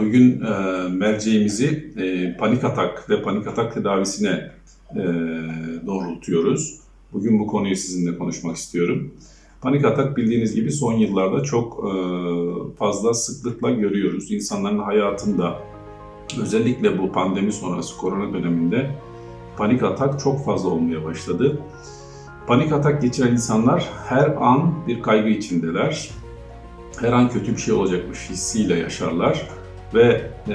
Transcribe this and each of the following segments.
bugün e, merceğimizi e, panik atak ve panik atak tedavisine e, doğrultuyoruz. Bugün bu konuyu sizinle konuşmak istiyorum. Panik atak bildiğiniz gibi son yıllarda çok e, fazla sıklıkla görüyoruz. İnsanların hayatında özellikle bu pandemi sonrası korona döneminde panik atak çok fazla olmaya başladı. Panik atak geçiren insanlar her an bir kaygı içindeler. Her an kötü bir şey olacakmış hissiyle yaşarlar ve e,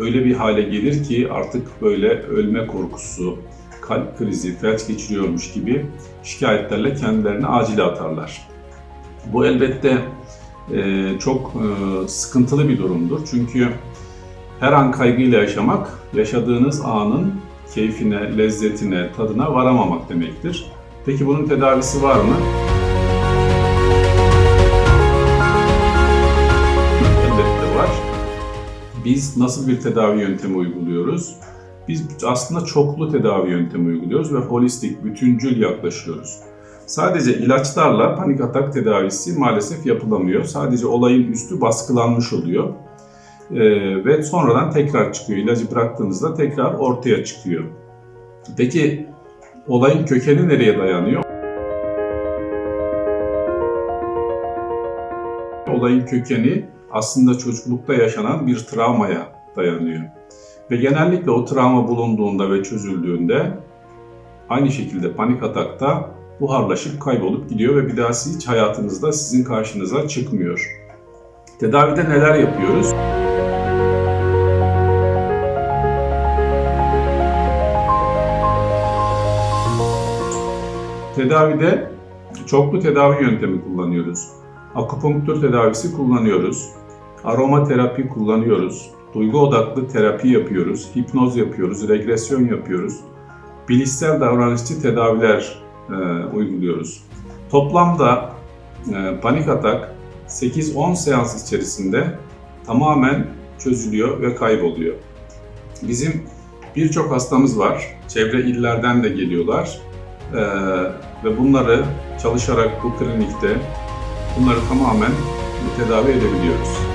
öyle bir hale gelir ki artık böyle ölme korkusu, kalp krizi, felç geçiriyormuş gibi şikayetlerle kendilerini acile atarlar. Bu elbette e, çok e, sıkıntılı bir durumdur çünkü her an kaygıyla yaşamak, yaşadığınız anın keyfine, lezzetine, tadına varamamak demektir. Peki bunun tedavisi var mı? Biz nasıl bir tedavi yöntemi uyguluyoruz? Biz aslında çoklu tedavi yöntemi uyguluyoruz ve holistik, bütüncül yaklaşıyoruz. Sadece ilaçlarla panik atak tedavisi maalesef yapılamıyor. Sadece olayın üstü baskılanmış oluyor. Ee, ve sonradan tekrar çıkıyor. İlacı bıraktığınızda tekrar ortaya çıkıyor. Peki olayın kökeni nereye dayanıyor? Olayın kökeni aslında çocuklukta yaşanan bir travmaya dayanıyor. Ve genellikle o travma bulunduğunda ve çözüldüğünde aynı şekilde panik atakta buharlaşıp kaybolup gidiyor ve bir daha hiç hayatınızda sizin karşınıza çıkmıyor. Tedavide neler yapıyoruz? Tedavide çoklu tedavi yöntemi kullanıyoruz. Akupunktur tedavisi kullanıyoruz. Aromaterapi kullanıyoruz. Duygu odaklı terapi yapıyoruz. Hipnoz yapıyoruz. Regresyon yapıyoruz. Bilişsel davranışçı tedaviler e, uyguluyoruz. Toplamda e, panik atak 8-10 seans içerisinde tamamen çözülüyor ve kayboluyor. Bizim birçok hastamız var. Çevre illerden de geliyorlar. Ee, ve bunları çalışarak bu klinikte bunları tamamen tedavi edebiliyoruz.